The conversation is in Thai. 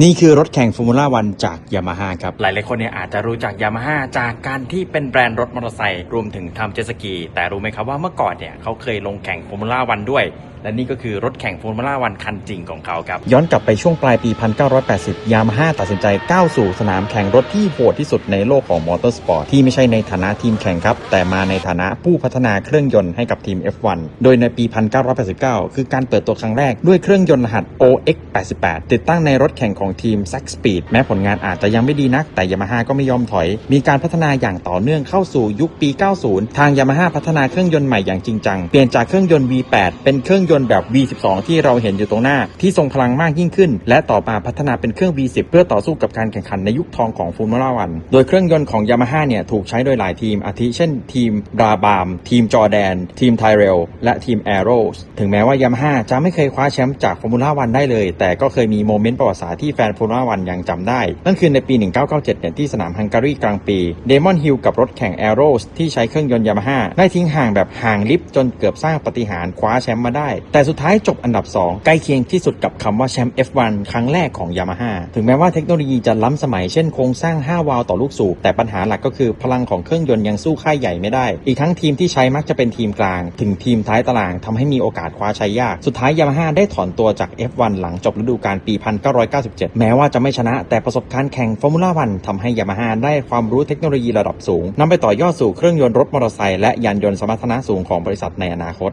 นี่คือรถแข่งฟอร์มูล่าวันจากยามาฮ่าครับ หลายๆคนเนี่ยอาจจะรู้จักยามาฮ่าจากการที่เป็นแบรนด์รถมอเตอร์ไซค์รวมถึงทำเจ็ตสกี แต่รู้ไหมครับว่าเมื่อก่อนเนี่ยเขาเคยลงแข่งฟอร์มูล่าวันด้วย และนี่ก็คือรถแข่งฟอร์มูล่าวันคันจริงของเขาครับ ย้อนกลับไปช่วงปลายปี 1980 ยามาฮ่าตัดสินใจก้าวสู่สนามแข่งรถที่โหดที่สุดในโลกของมอเตอร์สปอร์ตที่ไม่ใช่ในฐานะทีมแข่งครับ แต่มาในฐานะผู้พัฒนาเครื่องยนต์ให้กับทีม F1 โดยในปี 1989 คือการเปิดตัวครั้งแรกด้วยเครื่องยนต์รหัส OX88 ติดตั้งในรถแข่งของทีม s a c Speed แม้ผลงานอาจจะยังไม่ดีนัก แต่ยามาฮ่าก็ไม่ยอมถอย มีการพัฒนาอย่างต่อเนื่องเข้าสู่ยุคปี 90 ทางยามาฮ่าพัฒนาเครื่องยนต์ใหม่อย่างจริงจัง เปลี่ยนจากเครื่องยนต์ V8 เป็นเครื่องยนต์แบบ V12 ที่เราเห็นอยู่ตรงหน้า ที่ทรงพลังมากยิ่งขึ้น และต่อมาพัฒนาเป็นเครื่อง V10 เพื่อต่อสู้กับการแข่งขันในยุคทองของฟอร์มูล่าวันโดยเครื่องยนต์ของยามาฮ่าเนี่ยถูกใช้โดยหลายทีม อาทิเช่น ทีมบราบาม ทีมจอแดน ทีมไทเรล และทีมแอโรสถึงแม้ว่ายามาฮ่าจะไม่เคยคว้าแชมป์จากฟอร์มูล่าวันได้เลย แต่ก็เคยมีโมเมนต์ประวัติศาสตร์ที่แฟนฟอร์มูล่าวันยังจำได้ นั่นคือในปี 1997 เนี่ยที่สนามฮังการีกลางปีเดมอนฮิลกับรถแข่งแอโรสที่ใช้เครื่องยนต์ยามาฮ่าได้ทิ้งห่างแบบห่างลิฟต์จนเกือบสร้างปฏิหารคว้าแชมป์มาได้แต่สุดท้ายจบอันดับ 2 ใกล้เคียงที่สุดกับคำว่าแชมป์ F1 ครั้งแรกของยามาฮ่าถึงแม้ว่าเทคโนโลยีจะล้ำสมัยเช่นโครงสร้าง 5 วาล์วต่อลูกสูบแต่ปัญหาหลักก็คือพลังของเครื่องยนต์ยังสู้ค่ายใหญ่ไม่ได้ อีกทั้งทีมที่ใช้มักจะเป็นทีมกลาง ถึงทีมท้ายตารางทำให้มีโอกาสคว้าชัยยาก สุดท้ายยามาฮ่าได้ถอนตัวจาก F1 หลังจบฤดูกาลปี 1997 แม้ว่าจะไม่ชนะ แต่ประสบการณ์แข่งฟอร์มูล่าวันทำให้ยามาฮ่าได้ความรู้เทคโนโลยีระดับสูงนำไปต่อยอดสู่เครื่องยนต์รถมอเตอร์ไซค์และยานยนต์สมรรถนะสูงของบริษัทในอนาคต